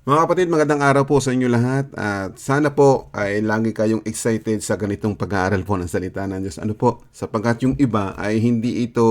Mga kapatid, magandang araw po sa inyo lahat at sana po ay lagi kayong excited sa ganitong pag-aaral po ng salita ng Diyos. Ano po? Sapagkat yung iba ay hindi ito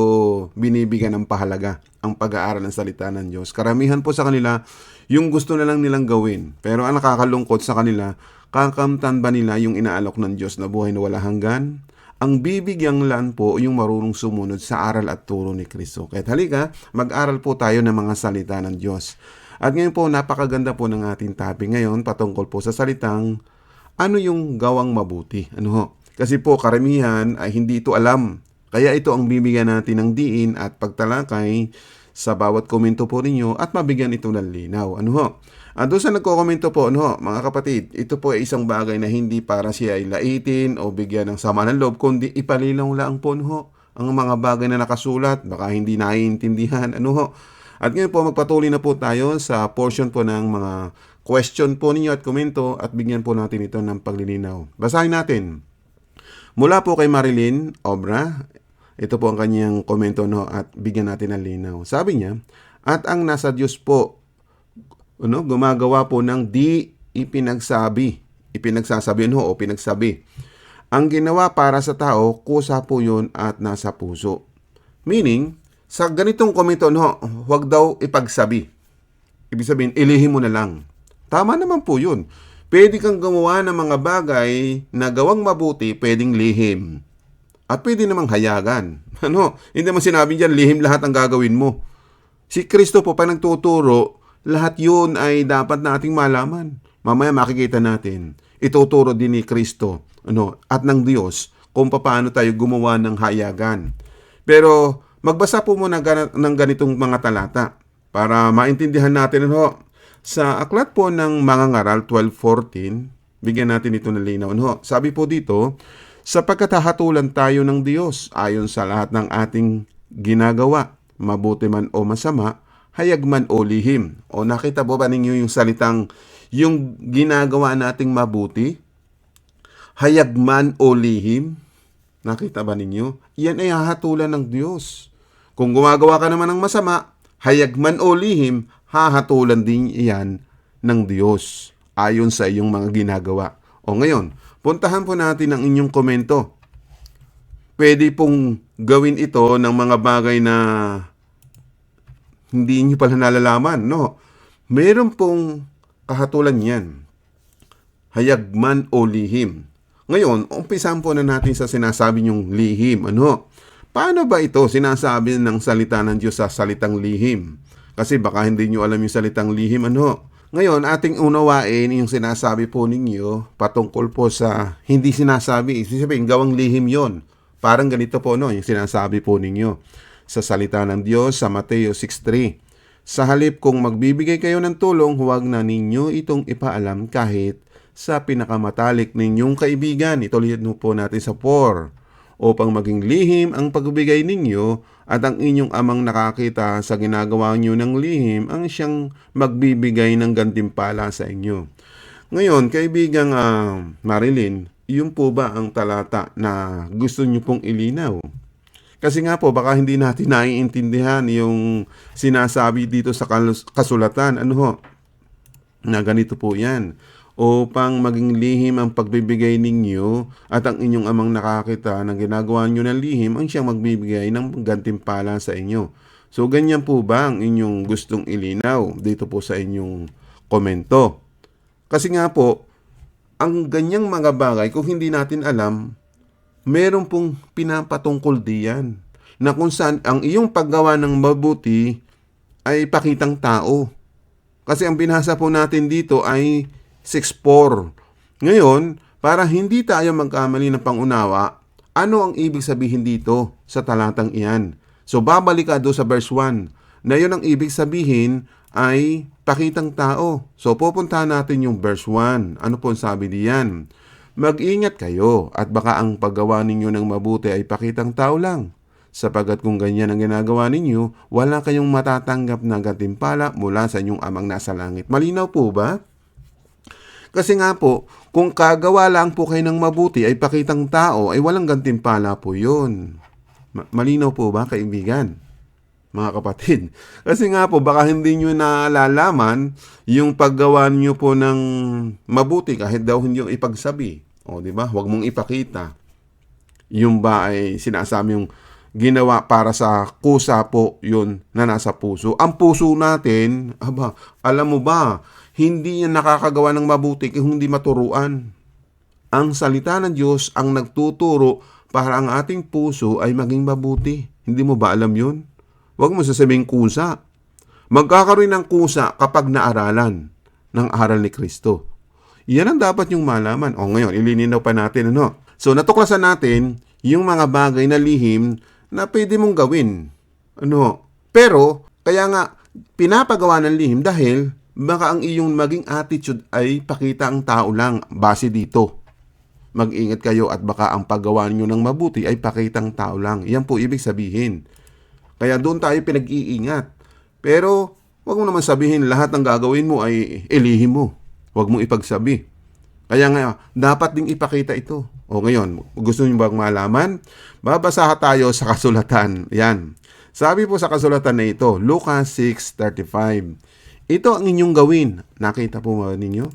binibigyan ng pahalaga ang pag-aaral ng salita ng Diyos. Karamihan po sa kanila yung gusto na lang nilang gawin. Pero ang nakakalungkot sa kanila, kakamtan ba nila yung inaalok ng Diyos na buhay na wala hanggan? Ang bibigyang lan po yung marunong sumunod sa aral at turo ni Kristo. Kaya halika, mag-aral po tayo ng mga salita ng Diyos. At ngayon po, napakaganda po ng ating topic ngayon patungkol po sa salitang ano yung gawang mabuti. Ano ho? Kasi po, karamihan ay hindi ito alam. Kaya ito ang bibigyan natin ng diin at pagtalakay sa bawat komento po ninyo at mabigyan ito ng linaw. Ano ho? At doon sa nagko-komento po, ano ho, mga kapatid, ito po ay isang bagay na hindi para siya ay laitin o bigyan ng sama ng loob, kundi ipalilaw lang po, ano ho, ang mga bagay na nakasulat, baka hindi naiintindihan, ano ho. At ngayon po, magpatuloy na po tayo sa portion po ng mga question po ninyo at komento at bigyan po natin ito ng paglilinaw. Basahin natin. Mula po kay Marilyn Obra, ito po ang kanyang komento no at bigyan natin ng linaw. Sabi niya, at ang nasa Diyos po ano, gumagawa po ng di ipinagsabi. Ipinagsasabi no, o pinagsabi. Ang ginawa para sa tao, kusa po yun at nasa puso. Meaning, sa ganitong komento, no, huwag daw ipagsabi. Ibig sabihin, ilihim mo na lang. Tama naman po yun. Pwede kang gumawa ng mga bagay na gawang mabuti, pwedeng lihim. At pwede namang hayagan. Ano? Hindi naman sinabi dyan, lihim lahat ang gagawin mo. Si Kristo po, pa nagtuturo, lahat yun ay dapat nating malaman. Mamaya makikita natin. Ituturo din ni Kristo ano, at ng Diyos kung paano tayo gumawa ng hayagan. Pero Magbasa po muna ng ganitong mga talata para maintindihan natin ano, sa aklat po ng mga ngaral 12.14, bigyan natin ito ng linaw. Ano, sabi po dito, sapagkat hahatulan tayo ng Diyos ayon sa lahat ng ating ginagawa, mabuti man o masama, hayag man o lihim. O nakita po ba ninyo yung salitang yung ginagawa nating mabuti, hayag man o lihim? Nakita ba ninyo? Yan ay hahatulan ng Diyos. Kung gumagawa ka naman ng masama, hayag man o lihim, hahatulan din iyan ng Diyos ayon sa iyong mga ginagawa. O ngayon, puntahan po natin ang inyong komento. Pwede pong gawin ito ng mga bagay na hindi niyo pala nalalaman, no? Meron pong kahatulan yan. Hayag man o lihim. Ngayon, umpisan po na natin sa sinasabi niyong lihim. Ano? Paano ba ito sinasabi ng salita ng Diyos sa salitang lihim? Kasi baka hindi nyo alam yung salitang lihim ano. Ngayon, ating unawain yung sinasabi po ninyo patungkol po sa hindi sinasabi. Sabihin, gawang lihim yon. Parang ganito po no, yung sinasabi po ninyo sa salita ng Diyos sa Mateo 6.3. Sa halip kung magbibigay kayo ng tulong, huwag na ninyo itong ipaalam kahit sa pinakamatalik ninyong kaibigan. Ituloy po natin sa 4 upang maging lihim ang pagbigay ninyo at ang inyong amang nakakita sa ginagawa nyo ng lihim ang siyang magbibigay ng gantimpala sa inyo. Ngayon, kaibigang uh, Marilyn, yun po ba ang talata na gusto nyo pong ilinaw? Kasi nga po, baka hindi natin naiintindihan yung sinasabi dito sa kasulatan. Ano ho? Na ganito po yan upang maging lihim ang pagbibigay ninyo at ang inyong amang nakakita na ginagawa nyo ng lihim ang siyang magbibigay ng gantimpala sa inyo. So ganyan po ba ang inyong gustong ilinaw dito po sa inyong komento? Kasi nga po, ang ganyang mga bagay kung hindi natin alam, meron pong pinapatungkol diyan na kung saan ang iyong paggawa ng mabuti ay pakitang tao. Kasi ang binasa po natin dito ay 6.4. Ngayon, para hindi tayo magkamali ng pangunawa, ano ang ibig sabihin dito sa talatang iyan? So, babalik ka doon sa verse 1 na yun ang ibig sabihin ay pakitang tao. So, pupuntahan natin yung verse 1. Ano po ang sabi diyan? Mag-ingat kayo at baka ang paggawa ninyo ng mabuti ay pakitang tao lang. Sapagat kung ganyan ang ginagawa ninyo, wala kayong matatanggap na gantimpala mula sa inyong amang nasa langit. Malinaw po ba? Kasi nga po, kung kagawa lang po kayo ng mabuti ay pakitang tao, ay walang gantimpala po yun. Ma- malinaw po ba, kaibigan? mga kapatid. Kasi nga po, baka hindi nyo nalalaman yung paggawa nyo po ng mabuti kahit daw hindi yung ipagsabi. O, di ba? Huwag mong ipakita. Yung ba ay sinasabi yung ginawa para sa kusa po yun na nasa puso. Ang puso natin, aba, alam mo ba, hindi yan nakakagawa ng mabuti kung hindi maturuan. Ang salita ng Diyos ang nagtuturo para ang ating puso ay maging mabuti. Hindi mo ba alam yun? Huwag mo sasabing kusa. Magkakaroon ng kusa kapag naaralan ng aral ni Kristo. Yan ang dapat yung malaman. O ngayon, ilininaw pa natin ano. So natuklasan natin yung mga bagay na lihim na pwede mong gawin. Ano? Pero, kaya nga, pinapagawa ng lihim dahil baka ang iyong maging attitude ay pakita ang tao lang base dito. Mag-ingat kayo at baka ang paggawa niyo ng mabuti ay pakitang tao lang. Yan po ibig sabihin. Kaya doon tayo pinag-iingat. Pero, wag mo naman sabihin lahat ng gagawin mo ay ilihim mo. Wag mong ipagsabi. Kaya nga, dapat ding ipakita ito. O ngayon, gusto niyo bang malaman? Babasa tayo sa kasulatan. Yan. Sabi po sa kasulatan na ito, Lucas 6.35. Ito ang inyong gawin. Nakita po ba ninyo?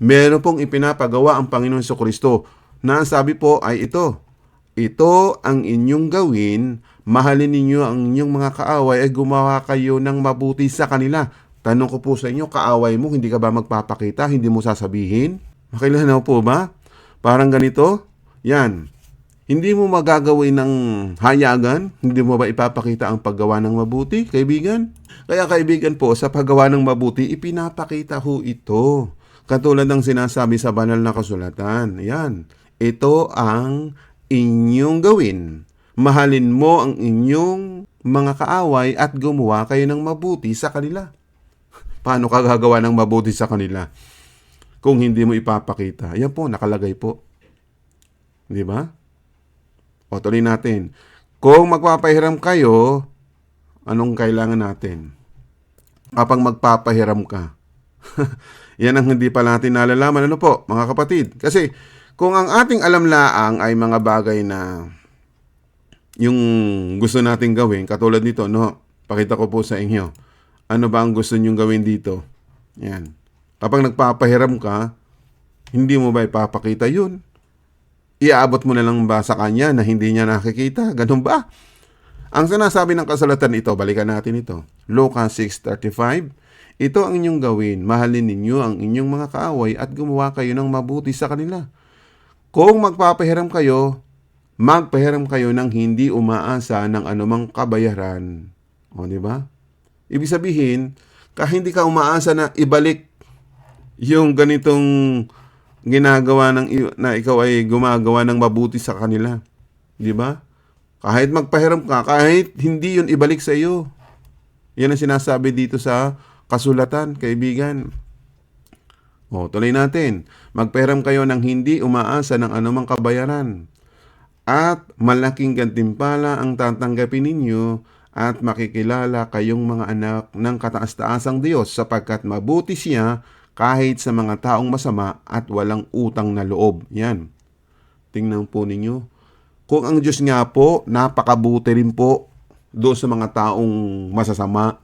Meron pong ipinapagawa ang Panginoon sa Kristo na ang sabi po ay ito. Ito ang inyong gawin, mahalin ninyo ang inyong mga kaaway ay gumawa kayo ng mabuti sa kanila. Tanong ko po sa inyo, kaaway mo, hindi ka ba magpapakita? Hindi mo sasabihin? Makilanaw po ba? Parang ganito? Yan. Hindi mo magagawin ng hayagan? Hindi mo ba ipapakita ang paggawa ng mabuti, kaibigan? Kaya kaibigan po, sa paggawa ng mabuti, ipinapakita ho ito. Katulad ng sinasabi sa banal na kasulatan. Yan. Ito ang inyong gawin. Mahalin mo ang inyong mga kaaway at gumawa kayo ng mabuti sa kanila. Paano ka gagawa ng mabuti sa kanila? Kung hindi mo ipapakita. Yan po, nakalagay po. Di ba? O tuloy natin. Kung magpapahiram kayo, anong kailangan natin? Kapag magpapahiram ka. Yan ang hindi pa natin nalalaman. Ano po, mga kapatid? Kasi kung ang ating alam laang ay mga bagay na yung gusto nating gawin, katulad nito, no? Pakita ko po sa inyo. Ano ba ang gusto nyong gawin dito? Yan. Kapag nagpapahiram ka, hindi mo ba ipapakita yun? Iaabot mo na lang ba sa kanya na hindi niya nakikita? Ganun ba? Ang sinasabi ng kasalatan ito, balikan natin ito. Lucas 6.35 Ito ang inyong gawin. Mahalin ninyo ang inyong mga kaaway at gumawa kayo ng mabuti sa kanila. Kung magpapahiram kayo, magpahiram kayo ng hindi umaasa ng anumang kabayaran. O, di ba? Ibig sabihin, kahit hindi ka umaasa na ibalik yung ganitong ginagawa ng na ikaw ay gumagawa ng mabuti sa kanila. 'Di ba? Kahit magpahiram ka, kahit hindi 'yun ibalik sa iyo. Yan ang sinasabi dito sa kasulatan, kaibigan. O, tuloy natin. Magpahiram kayo ng hindi umaasa ng anumang kabayaran. At malaking gantimpala ang tatanggapin ninyo at makikilala kayong mga anak ng kataas-taasang Diyos sapagkat mabuti siya kahit sa mga taong masama at walang utang na loob. Yan. Tingnan po ninyo. Kung ang Diyos nga po, napakabuti rin po doon sa mga taong masasama,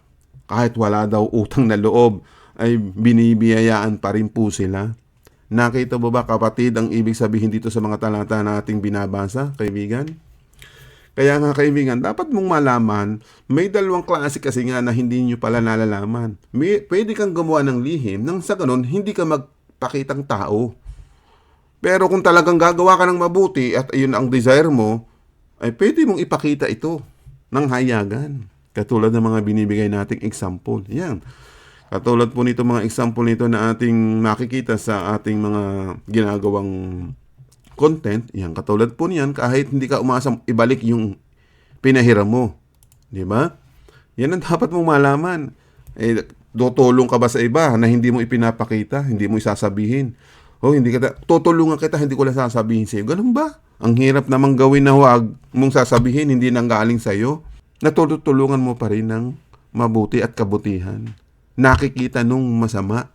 kahit wala daw utang na loob, ay binibiyayaan pa rin po sila. Nakita mo ba kapatid ang ibig sabihin dito sa mga talata na ating binabasa, kaibigan? Kaya nga kaibigan, dapat mong malaman, may dalawang klase kasi nga na hindi nyo pala nalalaman. May, pwede kang gumawa ng lihim nang sa ganun, hindi ka magpakitang tao. Pero kung talagang gagawa ka ng mabuti at ayun ang desire mo, ay pwede mong ipakita ito ng hayagan. Katulad ng mga binibigay nating example. Yan. Katulad po nito mga example nito na ating makikita sa ating mga ginagawang content, yan katulad po niyan kahit hindi ka umasang ibalik yung pinahiram mo. Di ba? Yan ang dapat mong malaman. Eh, tutulong ka ba sa iba na hindi mo ipinapakita, hindi mo isasabihin? O hindi ka, tutulungan kita, hindi ko lang sasabihin sa iyo. Ganun ba? Ang hirap namang gawin na huwag mong sasabihin, hindi nang galing sa iyo. Natutulungan mo pa rin ng mabuti at kabutihan. Nakikita nung masama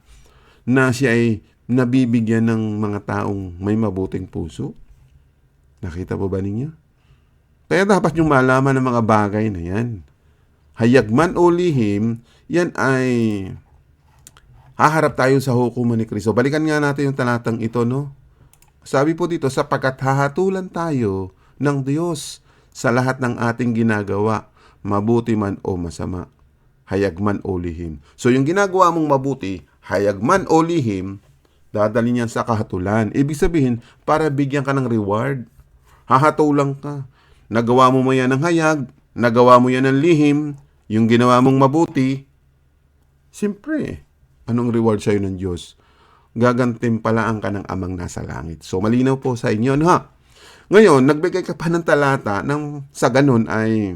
na siya ay nabibigyan ng mga taong may mabuting puso? Nakita po ba ninyo? Kaya dapat yung malaman ng mga bagay na yan. hayag man o lihim, yan ay haharap tayo sa hukuman ni Kristo. Balikan nga natin yung talatang ito, no? Sabi po dito, sapagkat hahatulan tayo ng Diyos sa lahat ng ating ginagawa, mabuti man o masama, hayag man o lihim. So yung ginagawa mong mabuti, hayag man o lihim, dadali niyan sa kahatulan. Ibig sabihin, para bigyan ka ng reward. Hahatulang ka. Nagawa mo mo yan ng hayag, nagawa mo yan ng lihim, yung ginawa mong mabuti, siyempre, anong reward sa'yo ng Diyos? Gagantimpalaan ka ng amang nasa langit. So, malinaw po sa inyo, no? Ngayon, nagbigay ka pa ng talata ng sa ganun ay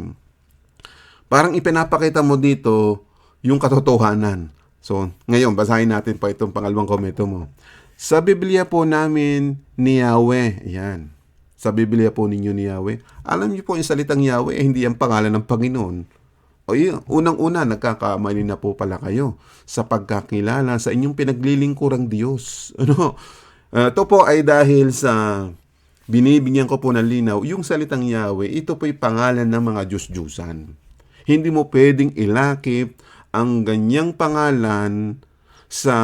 parang ipinapakita mo dito yung katotohanan. So, ngayon, basahin natin pa itong pangalawang komento mo. Sa Biblia po namin ni Yahweh, yan. Sa Biblia po ninyo ni Yahweh, alam niyo po yung salitang Yahweh, eh, hindi ang pangalan ng Panginoon. O yun, unang-una, nagkakamali na po pala kayo sa pagkakilala sa inyong pinaglilingkurang Diyos. Ano? Uh, ito po ay dahil sa binibigyan ko po ng linaw, yung salitang Yahweh, ito po'y pangalan ng mga Diyos-Diyusan. Hindi mo pwedeng ilakip ang ganyang pangalan sa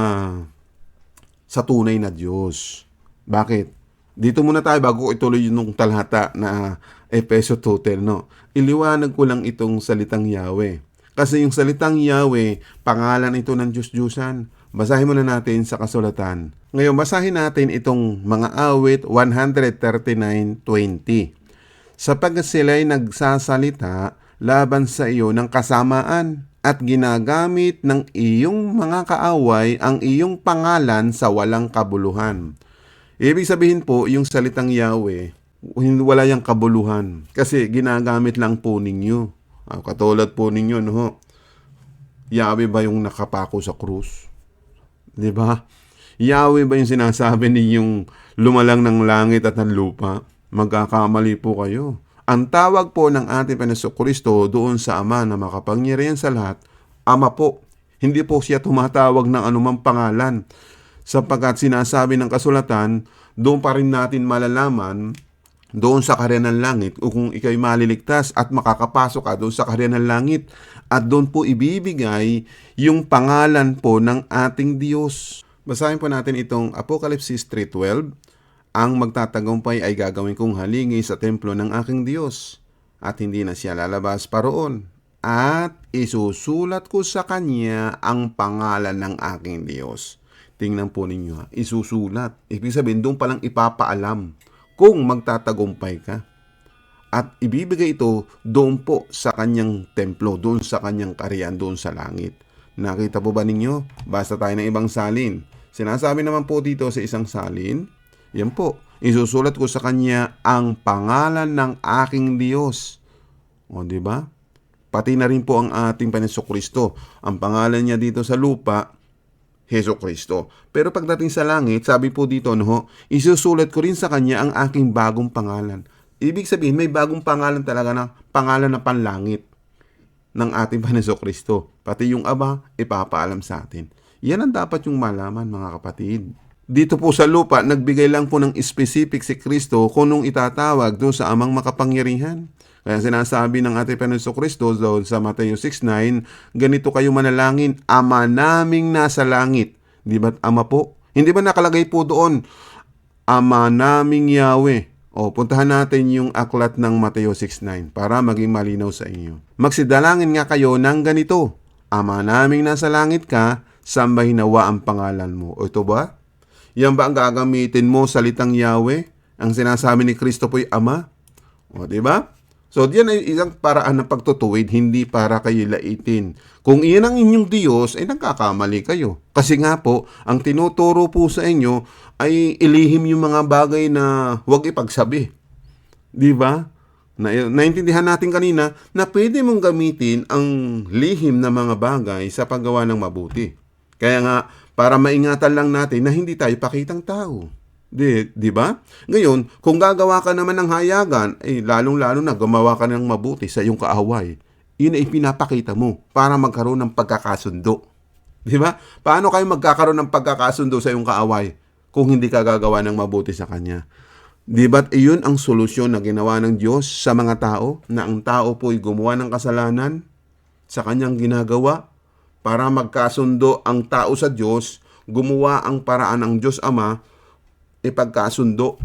sa tunay na Diyos. Bakit? Dito muna tayo bago ko ituloy yung talhata na Epeso total, no? Iliwanag ko lang itong salitang Yahweh. Kasi yung salitang Yahweh, pangalan ito ng Diyos-Diyusan. Basahin muna natin sa kasulatan. Ngayon, basahin natin itong mga awit 139.20. Sapagkat sila'y nagsasalita laban sa iyo ng kasamaan at ginagamit ng iyong mga kaaway ang iyong pangalan sa walang kabuluhan. Ibig sabihin po, yung salitang Yahweh, wala yung kabuluhan. Kasi ginagamit lang po ninyo. Ah, katulad po ninyo, no? Yahweh ba yung nakapako sa krus? Di ba? Yahweh ba yung sinasabi ninyong lumalang ng langit at ng lupa? Magkakamali po kayo. Ang tawag po ng ating Panginoon Kristo doon sa Ama na makapangyarihan sa lahat, Ama po. Hindi po siya tumatawag ng anumang pangalan. Sapagkat sinasabi ng kasulatan, doon pa rin natin malalaman doon sa karya ng langit o kung ikay maliligtas at makakapasok ka doon sa karya ng langit at doon po ibibigay yung pangalan po ng ating Diyos. Basahin po natin itong Apocalypse 3.12 Ang magtatagumpay ay gagawin kong halingi sa templo ng aking Diyos at hindi na siya lalabas paroon at isusulat ko sa kanya ang pangalan ng aking Diyos. Tingnan po ninyo ha, isusulat. Ibig sabihin, doon palang ipapaalam kung magtatagumpay ka. At ibibigay ito doon po sa kanyang templo, doon sa kanyang kariyan, doon sa langit. Nakita po ba ninyo? Basta tayo ng ibang salin. Sinasabi naman po dito sa isang salin, yan po, isusulat ko sa kanya ang pangalan ng aking Diyos. O, di ba? Pati na rin po ang ating Panginoon Kristo. Ang pangalan niya dito sa lupa, Heso Kristo. Pero pagdating sa langit, sabi po dito, no, isusulat ko rin sa kanya ang aking bagong pangalan. Ibig sabihin, may bagong pangalan talaga na pangalan na panlangit ng ating Panginoon Kristo. Pati yung Aba, ipapaalam sa atin. Yan ang dapat yung malaman, mga kapatid. Dito po sa lupa, nagbigay lang po ng specific si Kristo kung nung itatawag doon sa amang makapangyarihan. Kaya sinasabi ng ating Panginoon Kristo doon sa Mateo 6.9, ganito kayo manalangin, Ama naming nasa langit. Di ba Ama po? Hindi ba nakalagay po doon, Ama naming Yahweh? O, puntahan natin yung aklat ng Mateo 6.9 para maging malinaw sa inyo. Magsidalangin nga kayo ng ganito, Ama naming nasa langit ka, sambahin nawa ang pangalan mo. O ito ba? Yan ba ang gagamitin mo salitang Yahweh? Ang sinasabi ni Kristo po'y Ama? O, di ba? So, diyan ay isang paraan ng pagtutuwid, hindi para kayo laitin. Kung iyan ang inyong Diyos, ay nagkakamali kayo. Kasi nga po, ang tinuturo po sa inyo ay ilihim yung mga bagay na huwag ipagsabi. Di ba? Na, naintindihan natin kanina na pwede mong gamitin ang lihim na mga bagay sa paggawa ng mabuti. Kaya nga, para maingatan lang natin na hindi tayo pakitang tao. Di, di ba? Ngayon, kung gagawa ka naman ng hayagan, eh, lalong-lalo na gumawa ka ng mabuti sa iyong kaaway, yun ay pinapakita mo para magkaroon ng pagkakasundo. Di ba? Paano kayo magkakaroon ng pagkakasundo sa iyong kaaway kung hindi ka gagawa ng mabuti sa kanya? Di ba't iyon ang solusyon na ginawa ng Diyos sa mga tao na ang tao po'y gumawa ng kasalanan? sa kanyang ginagawa para magkasundo ang tao sa Diyos, gumawa ang paraan ng Diyos Ama, ipagkasundo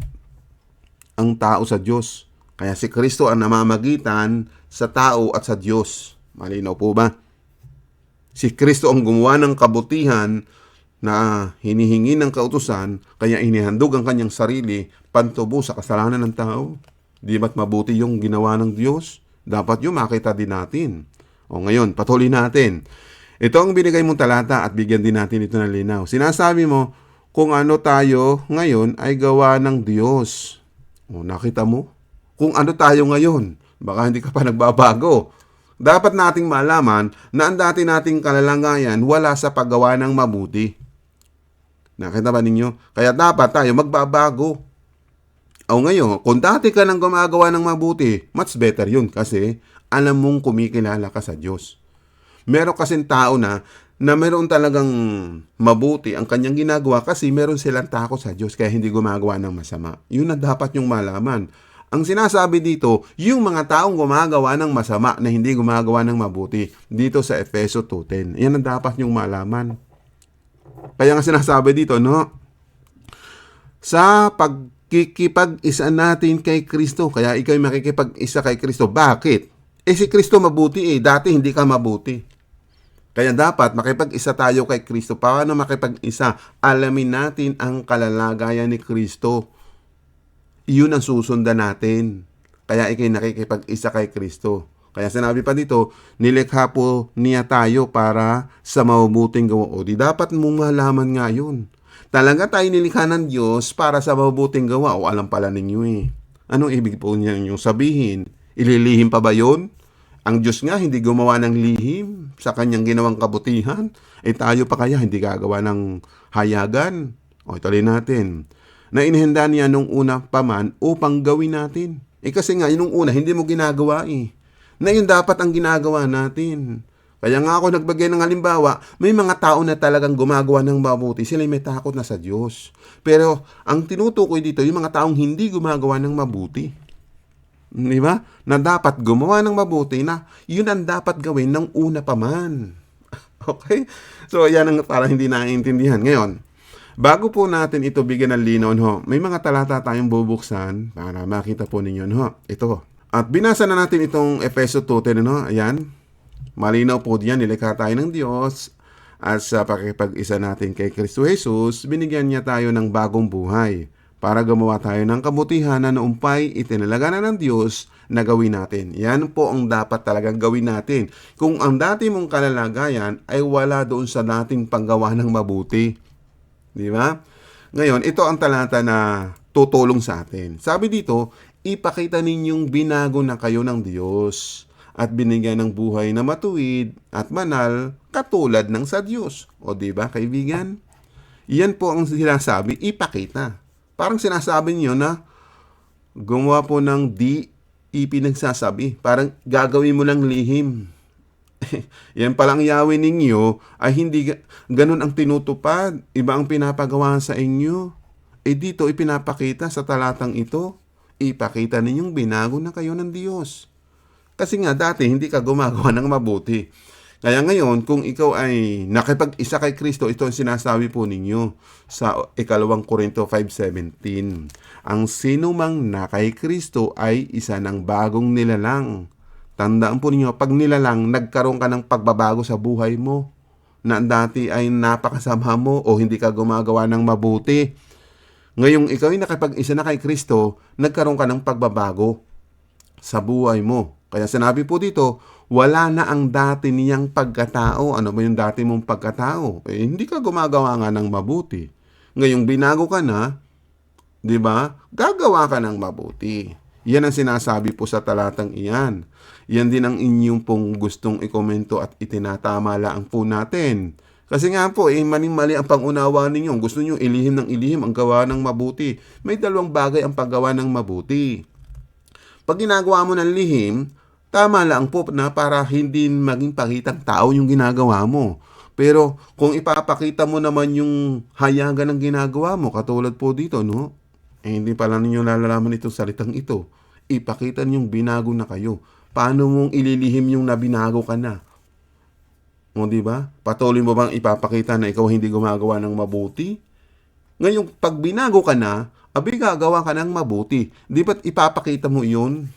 ang tao sa Diyos. Kaya si Kristo ang namamagitan sa tao at sa Diyos. Malinaw po ba? Si Kristo ang gumawa ng kabutihan na hinihingi ng kautusan, kaya inihandog ang kanyang sarili pantubo sa kasalanan ng tao. Di ba't mabuti yung ginawa ng Diyos? Dapat yung makita din natin. O ngayon, patuloy natin. Ito ang binigay mong talata at bigyan din natin ito ng linaw. Sinasabi mo, kung ano tayo ngayon ay gawa ng Diyos. O, nakita mo? Kung ano tayo ngayon, baka hindi ka pa nagbabago. Dapat nating malaman na ang dati nating kalalangayan wala sa paggawa ng mabuti. Nakita ba ninyo? Kaya dapat tayo magbabago. O ngayon, kung dati ka nang gumagawa ng mabuti, much better yun kasi alam mong kumikilala ka sa Diyos. Meron kasing tao na na meron talagang mabuti ang kanyang ginagawa kasi meron silang takot sa Diyos kaya hindi gumagawa ng masama. Yun ang dapat yung malaman. Ang sinasabi dito, yung mga taong gumagawa ng masama na hindi gumagawa ng mabuti dito sa Efeso 2.10. Yan ang dapat yung malaman. Kaya nga sinasabi dito, no? Sa pagkikipag-isa natin kay Kristo, kaya ikaw makikipag-isa kay Kristo. Bakit? Eh si Kristo mabuti eh, dati hindi ka mabuti. Kaya dapat makipag-isa tayo kay Kristo. Paano makipag-isa? Alamin natin ang kalalagayan ni Kristo. Iyon ang susundan natin. Kaya ikay nakikipag-isa kay Kristo. Kaya sinabi pa dito, nilikha po niya tayo para sa mabubuting gawa. O di dapat mong malaman nga yun. Talaga tayo nilikha ng Diyos para sa mabubuting gawa. O alam pala ninyo eh. Anong ibig po niya yung sabihin? Ililihim pa ba yun? Ang Diyos nga hindi gumawa ng lihim sa kanyang ginawang kabutihan. Eh tayo pa kaya hindi gagawa ng hayagan. O ituloy natin. Na inihanda niya nung una pa man upang gawin natin. Eh kasi nga, yun nung una, hindi mo ginagawa eh. Na yun dapat ang ginagawa natin. Kaya nga ako nagbagay ng halimbawa, may mga tao na talagang gumagawa ng mabuti, sila may takot na sa Diyos. Pero ang tinutukoy dito, yung mga taong hindi gumagawa ng mabuti. Di ba? Na dapat gumawa ng mabuti na yun ang dapat gawin ng una pa man. Okay? So, yan ang parang hindi naiintindihan. Ngayon, bago po natin ito bigyan ng linaw, ho, may mga talata tayong bubuksan para makita po ninyo, ho. Ito. At binasa na natin itong Efeso 2.10, no? Ayan. Malinaw po diyan, nilikha tayo ng Diyos at sa pakipag-isa natin kay Kristo Jesus, binigyan niya tayo ng bagong buhay para gumawa tayo ng kabutihan na naumpay itinalaga na ng Diyos na gawin natin. Yan po ang dapat talagang gawin natin. Kung ang dati mong kalalagayan ay wala doon sa dating panggawa ng mabuti. Di ba? Ngayon, ito ang talata na tutulong sa atin. Sabi dito, ipakita ninyong binago na kayo ng Diyos at binigyan ng buhay na matuwid at manal katulad ng sa Diyos. O di ba, kaibigan? Yan po ang sinasabi, ipakita. Parang sinasabi niyo na gumawa po ng di ipinagsasabi. Parang gagawin mo lang lihim. Yan palang yawi ninyo ay hindi ga- ganun ang tinutupad. Iba ang pinapagawa sa inyo. Eh dito ipinapakita sa talatang ito. Ipakita ninyong binago na kayo ng Diyos. Kasi nga dati hindi ka gumagawa ng mabuti. Kaya ngayon, kung ikaw ay nakipag-isa kay Kristo, ito ang sinasabi po ninyo sa ikalawang Korinto 5.17. Ang sino mang na Kristo ay isa ng bagong nilalang. Tandaan po ninyo, pag nilalang, nagkaroon ka ng pagbabago sa buhay mo na dati ay napakasama mo o hindi ka gumagawa ng mabuti. Ngayong ikaw ay nakipag-isa na kay Kristo, nagkaroon ka ng pagbabago sa buhay mo. Kaya sinabi po dito, wala na ang dati niyang pagkatao. Ano ba yung dati mong pagkatao? Eh, hindi ka gumagawa nga ng mabuti. Ngayong binago ka na, di ba? Gagawa ka ng mabuti. Yan ang sinasabi po sa talatang iyan. Yan din ang inyong pong gustong ikomento at itinatama lang po natin. Kasi nga po, eh, mali-mali ang pangunawa ninyo. Gusto nyo ilihim ng ilihim ang gawa ng mabuti. May dalawang bagay ang paggawa ng mabuti. Pag ginagawa mo ng lihim, tama lang po na para hindi maging pakitang tao yung ginagawa mo. Pero kung ipapakita mo naman yung hayagan ng ginagawa mo, katulad po dito, no? Eh, hindi pala ninyo lalalaman itong salitang ito. Ipakita ninyong binago na kayo. Paano mong ililihim yung nabinago ka na? O di ba? Patuloy mo bang ipapakita na ikaw hindi gumagawa ng mabuti? Ngayon, pag binago ka na, abi gagawa ka ng mabuti. Di ba't ipapakita mo yun?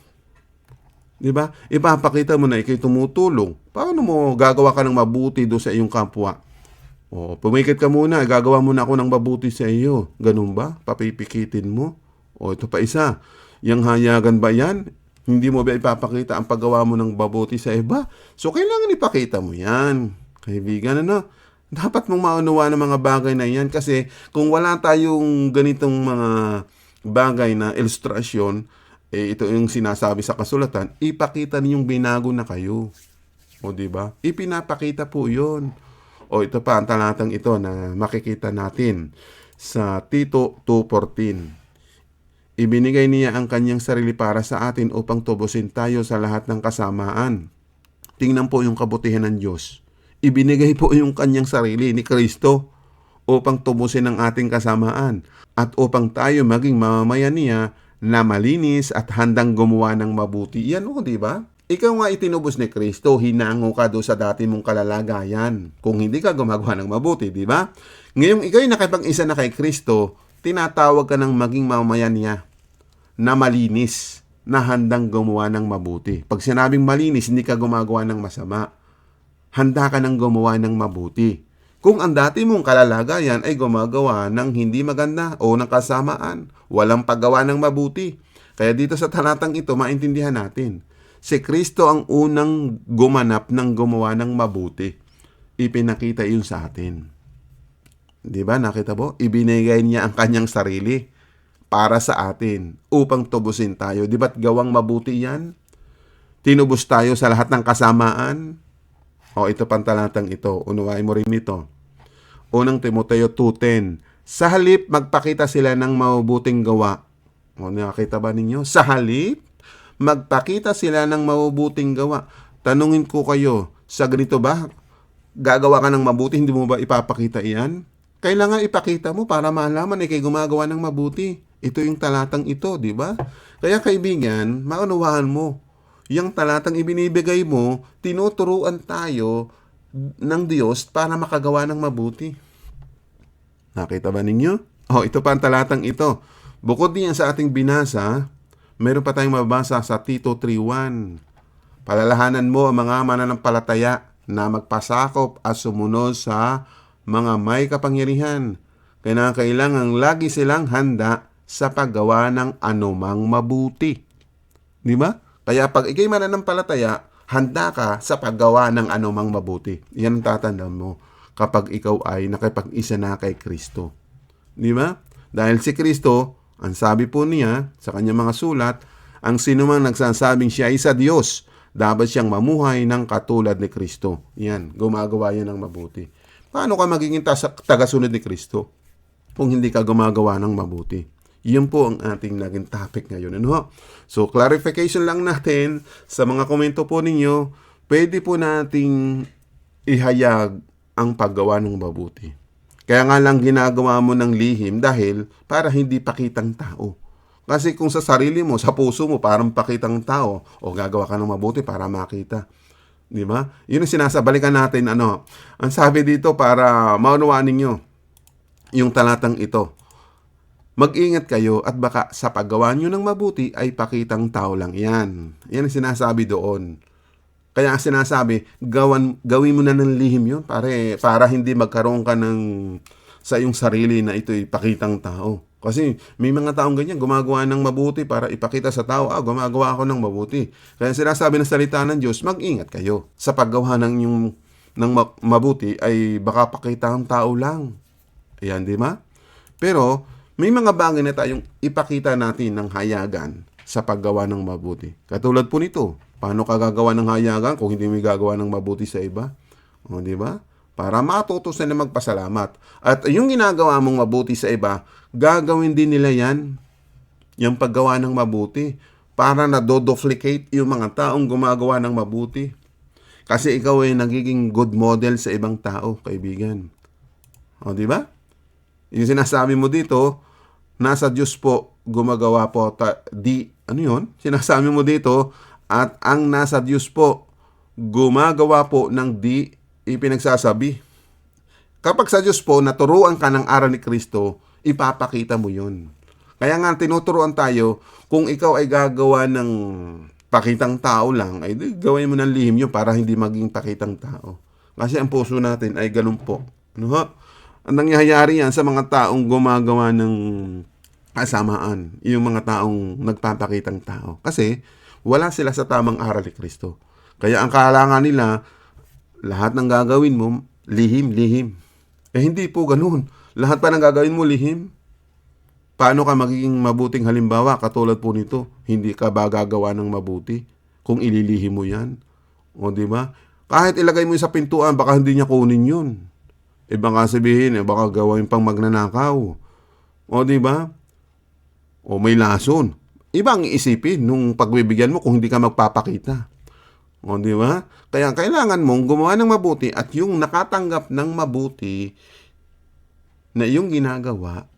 Di ba? Ipapakita mo na ikay tumutulong. Paano mo gagawa ka ng mabuti do sa iyong kapwa? O, pumikit ka muna, gagawa muna ako ng mabuti sa iyo. Ganun ba? Papipikitin mo? O, ito pa isa. Yang hayagan ba yan? Hindi mo ba ipapakita ang paggawa mo ng mabuti sa iba? So, kailangan ipakita mo yan. Kaibigan, ano? Dapat mong maunawa ng mga bagay na yan kasi kung wala tayong ganitong mga bagay na ilustrasyon, eh, ito yung sinasabi sa kasulatan, ipakita niyong binago na kayo. O di ba? Ipinapakita po 'yon. O ito pa ang talatang ito na makikita natin sa Tito 2:14. Ibinigay niya ang kanyang sarili para sa atin upang tubusin tayo sa lahat ng kasamaan. Tingnan po yung kabutihan ng Diyos. Ibinigay po yung kanyang sarili ni Kristo upang tubusin ang ating kasamaan at upang tayo maging mamamayan niya na malinis at handang gumawa ng mabuti. Yan o, di ba? Ikaw nga itinubos ni Kristo, hinango ka do sa dati mong kalalagayan. Kung hindi ka gumagawa ng mabuti, di ba? Ngayong ikaw ay nakipag-isa na kay Kristo, tinatawag ka ng maging mamamayan niya na malinis, na handang gumawa ng mabuti. Pag sinabing malinis, hindi ka gumagawa ng masama. Handa ka ng gumawa ng mabuti. Kung ang dati mong kalalagayan ay gumagawa ng hindi maganda o ng kasamaan, walang paggawa ng mabuti. Kaya dito sa talatang ito, maintindihan natin. Si Kristo ang unang gumanap ng gumawa ng mabuti. Ipinakita yun sa atin. Di ba? Nakita mo? Ibinigay niya ang kanyang sarili para sa atin upang tubusin tayo. Di ba't gawang mabuti yan? Tinubos tayo sa lahat ng kasamaan. O ito pantalatang ito. Unawain mo rin ito. Unang Timoteo 2.10 Sa halip, magpakita sila ng mabubuting gawa. O nakita ba ninyo? Sa halip, magpakita sila ng mabubuting gawa. Tanungin ko kayo, sa ganito ba? Gagawa ka ng mabuti, hindi mo ba ipapakita iyan? Kailangan ipakita mo para malaman ay kay gumagawa ng mabuti. Ito yung talatang ito, di ba? Kaya kaibigan, maunawaan mo. Yung talatang ibinibigay mo, tinuturuan tayo ng Diyos para makagawa ng mabuti. Nakita ba ninyo? Oh, ito pa ang talatang ito. Bukod din yan sa ating binasa, meron pa tayong mabasa sa Tito 3.1. Palalahanan mo ang mga mananampalataya na magpasakop at sumunod sa mga may kapangyarihan. Kaya kailangan lagi silang handa sa paggawa ng anumang mabuti. Di ba? Kaya pag ikay mananampalataya, handa ka sa paggawa ng anumang mabuti. Yan ang tatandaan mo kapag ikaw ay nakipag-isa na kay Kristo. Di ba? Dahil si Kristo, ang sabi po niya sa kanyang mga sulat, ang sinumang nagsasabing siya ay sa Diyos, dapat siyang mamuhay ng katulad ni Kristo. Yan, gumagawa yan ng mabuti. Paano ka magiging tagasunod ni Kristo kung hindi ka gumagawa ng mabuti? Yun po ang ating naging topic ngayon. Ano? So, clarification lang natin sa mga komento po ninyo, pwede po nating ihayag ang paggawa ng mabuti. Kaya nga lang ginagawa mo ng lihim dahil para hindi pakitang tao. Kasi kung sa sarili mo, sa puso mo, parang pakitang tao, o gagawa ka ng mabuti para makita. Di ba? Yun ang sinasabalikan natin, ano. Ang sabi dito para maunawaan ninyo yung talatang ito. Mag-ingat kayo at baka sa paggawa nyo ng mabuti ay pakitang tao lang yan. Yan ang sinasabi doon. Kaya ang sinasabi, gawan, gawin mo na ng lihim yun pare, para hindi magkaroon ka ng sa iyong sarili na ito'y pakitang tao. Kasi may mga taong ganyan, gumagawa ng mabuti para ipakita sa tao, ah, gumagawa ako ng mabuti. Kaya sinasabi ng salita ng Diyos, mag-ingat kayo. Sa paggawa ng yung ng ma- mabuti ay baka pakita ang tao lang. Ayan, di ba? Pero may mga bagay na tayong ipakita natin ng hayagan sa paggawa ng mabuti. Katulad po nito, paano ka gagawa ng hayagan kung hindi mo gagawa ng mabuti sa iba? O, di ba? Para matuto sila magpasalamat. At yung ginagawa mong mabuti sa iba, gagawin din nila yan. Yung paggawa ng mabuti. Para na doduplicate yung mga taong gumagawa ng mabuti. Kasi ikaw ay nagiging good model sa ibang tao, kaibigan. O, di ba? Yung sinasabi mo dito, nasa Diyos po gumagawa po ta, di ano yun? Sinasabi mo dito at ang nasa Diyos po gumagawa po ng di ipinagsasabi. Kapag sa Diyos po, naturuan ka ng aral ni Kristo, ipapakita mo yun. Kaya nga, tinuturuan tayo, kung ikaw ay gagawa ng pakitang tao lang, ay gawin mo ng lihim yun para hindi maging pakitang tao. Kasi ang puso natin ay ganun po. Ano ho? Ang nangyayari yan sa mga taong gumagawa ng kasamaan, yung mga taong nagpapakitang tao. Kasi wala sila sa tamang aral ni Kristo. Kaya ang kalangan nila, lahat ng gagawin mo, lihim, lihim. Eh hindi po ganun. Lahat pa ng gagawin mo, lihim. Paano ka magiging mabuting halimbawa katulad po nito? Hindi ka ba gagawa ng mabuti kung ililihim mo yan? O di ba? Kahit ilagay mo sa pintuan, baka hindi niya kunin yun. E baka sabihin, eh, baka gawin pang magnanakaw. O di ba? O may lason. Iba ang iisipin nung pagbibigyan mo kung hindi ka magpapakita. O di ba? Kaya kailangan mong gumawa ng mabuti at yung nakatanggap ng mabuti na yung ginagawa,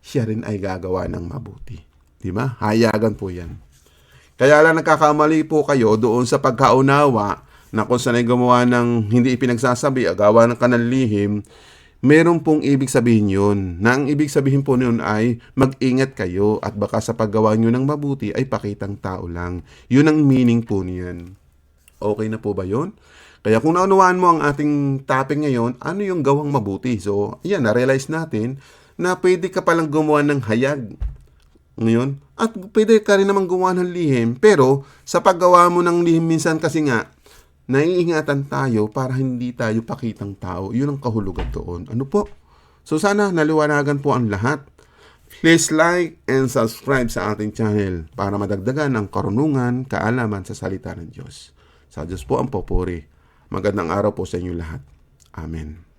siya rin ay gagawa ng mabuti. Di ba? Hayagan po yan. Kaya lang nagkakamali po kayo doon sa pagkaunawa na kung sanay gumawa ng hindi ipinagsasabi, agawa ng kanal lihim, meron pong ibig sabihin yun. Na ang ibig sabihin po nun ay mag-ingat kayo at baka sa paggawa nyo ng mabuti ay pakitang tao lang. Yun ang meaning po niyan. Okay na po ba yon? Kaya kung naunawaan mo ang ating topic ngayon, ano yung gawang mabuti? So, yan, na-realize natin na pwede ka palang gumawa ng hayag. Ngayon, at pwede ka rin naman gumawa ng lihim, pero sa paggawa mo ng lihim minsan kasi nga, naiingatan tayo para hindi tayo pakitang tao. Yun ang kahulugan doon. Ano po? So sana naliwanagan po ang lahat. Please like and subscribe sa ating channel para madagdagan ang karunungan, kaalaman sa salita ng Diyos. Sa Diyos po ang popuri. Magandang araw po sa inyo lahat. Amen.